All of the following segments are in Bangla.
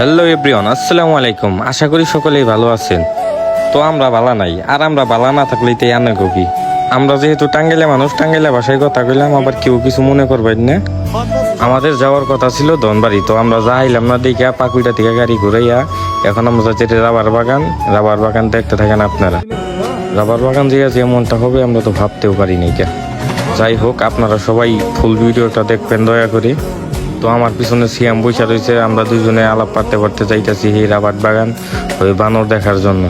হ্যালো এভরিওয়ান, আসসালামু আলাইকুম। আশা করি সকলেই ভালো আছেন। তো আমরা বালা নাই, আর আমরা বালা না থাকলেই তো আনে কবি আমরা যেহেতু টাঙ্গাইলে মানুষ, টাঙ্গাইলে ভাষায় কথা কইলাম, আবার কেউ কিছু মনে করবেন না? আমাদের যাওয়ার কথা ছিল ধনবাড়ি তো আমরা যাইলাম না দেখে পাকুইটা থেকে গাড়ি ঘুরাইয়া এখন আমরা যাচ্ছি রাবার বাগান। রাবার বাগান দেখতে থাকেন আপনারা। রাবার বাগান যে যে এমনটা হবে, আমরা তো ভাবতেও পারি নাই যাই হোক, আপনারা সবাই ফুল ভিডিওটা দেখবেন, দয়া করে। তো আমার পিছনে সিয়াম বৈশা রয়েছে, আমরা দুজনে আলাপ পারতে পারতে চাইতেছি এই রাবার বাগান, ওই বানর দেখার জন্য।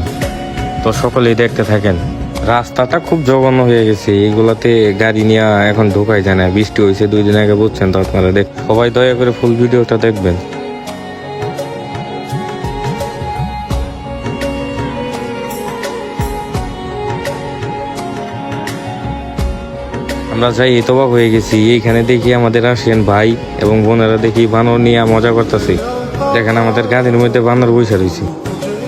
তো সকলেই দেখতে থাকেন। রাস্তাটা খুব জঘন্য হয়ে গেছে, এগুলাতে গাড়ি নিয়ে এখন ঢোকাই যায় না, বৃষ্টি হয়েছে দুই দিন আগে বুঝছেন তো আপনারা দেখ সবাই দয়া করে ফুল ভিডিওটা দেখবেন। আমরা যাই এই তবাক হয়ে গেছি। এইখানে দেখি আমাদের আসেন ভাই এবং বোনেরা দেখি বানর নিয়ে মজা করতেছে। দেখেন আমাদের গাড়ির মধ্যে বানর বসে রয়েছে।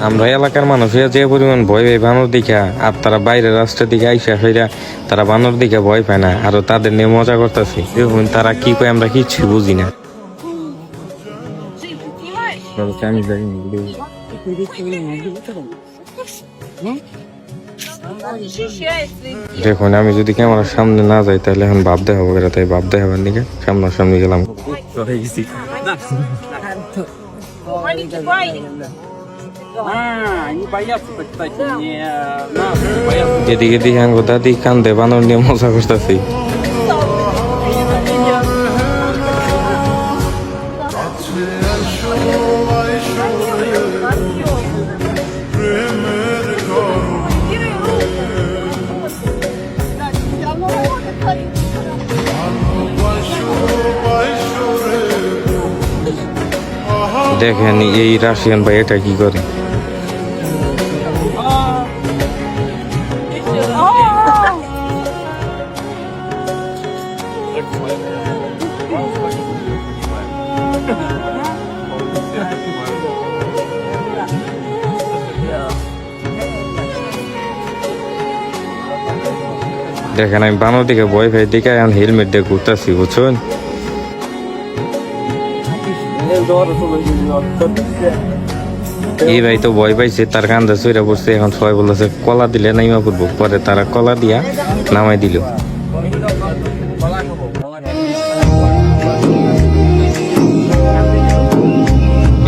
আমরা এলাকার মানুষ যে পরিমাণ ভয় পাই বানর দেখা আর তারা বাইরের রাস্তার দিকে আইসা ফেরা তারা বানর দিকে ভয় পায় না আরও তাদের নিয়ে মজা করতেছে। দেখুন তারা কি কয় আমরা কিচ্ছু বুঝি না। আমি জানি না। দেখুন, আমি যদি ক্যামেরার সামনে না যাই, তাহলে এখন ভাব দেখা হবে তাই ভাব দেখাবার দিকে সামনা সামনে গেলাম। এদিকে দিকে কান্দে, বানর নিয়ে মজা করতেছি। দেখেন এই রাশিয়ান ভাই এটা কি করে? দেখেন, আমি বানর দিকে ভয় পাই দিকে এখন হেলমেট দিয়ে ঘুরতেছি, বুঝছেন? এই ভাই তো ভয় পাইছে, তার কান্দা চইরা পড়ছে, এখন সবাই বলেছে কলা দিলে নাইমা পড়ব। পরে তারা কলা দিয়া নামাই দিল।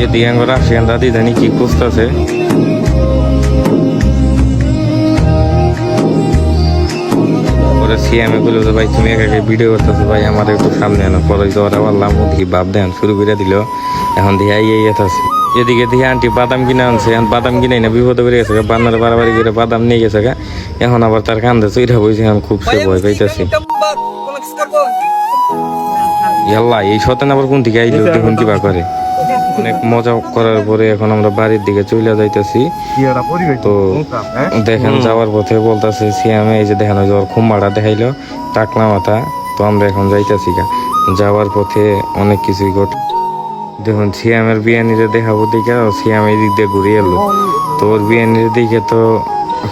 এদিকে আঙ্গ রাশিয়ান দাদি জানি কি খুঁজতেছে। সিএমএ গুলো তো ভাই, তুমি একা ভিডিও করতেছো, ভাই আমার একটু সামনে আনো। পরে তো ওরা বললাম, ওদিকে বাপ দেন, শুরু করে দিল। এখন দিয়ে এই এই আছে। এদিকে দেখি আন্টি বাদাম কিনে আনছে, এখন বাদাম কিনে না বিপদে বেড়ে গেছে বান্নার বাড়াবাড়ি করে বাদাম নিয়ে গেছে। এখন আবার তার কান্দে, চইরা বইছে, এখন খুব সে ভয় পাইতেছি। ইয়াল্লা এই শতেন আবার কোন দিকে আইলো? দেখুন কিবা করে। অনেক মজা করার পরে এখন আমরা বাড়ির দিকে চলে যাইতেছি। তো দেখেন যাওয়ার পথে বলতেছে সিয়ামে এই যে দেখেন ওই যে ওর খুম্বাটা দেখাইলো টাকলা মাথা। তো আমরা এখন যাইতেছি গা। যাওয়ার পথে অনেক কিছুই ঘট দেখুন সিয়ামের বিয়ানিরে দেখাবো দেখে সিয়াম এই দিক দিয়ে ঘুরে এলো। তো ওর বিয়ানিরে দেখে তো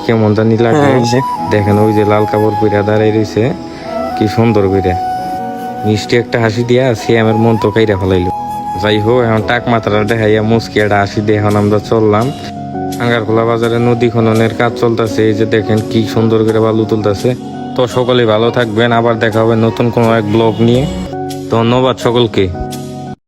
কেমন জানি লাগে। দেখেন ওই যে লাল কাপড় পরে দাঁড়াই রয়েছে কি সুন্দর করে মিষ্টি একটা হাসি দিয়া সিয়ামের মন তো কাইরা ফেলাইল। যাই হোক, এখন টাক মাত্রা দেখাইয়া মুসকি একটা হাসি দিয়ে এখন আমরা চললাম। আঙ্গারখোলা বাজারে নদী খননের কাজ চলতেছে, এই যে দেখেন কি সুন্দর করে বালু তুলতেছে। তো সকলে ভালো থাকবেন, আবার দেখা হবে নতুন কোনো এক ব্লগ নিয়ে। ধন্যবাদ সকলকে।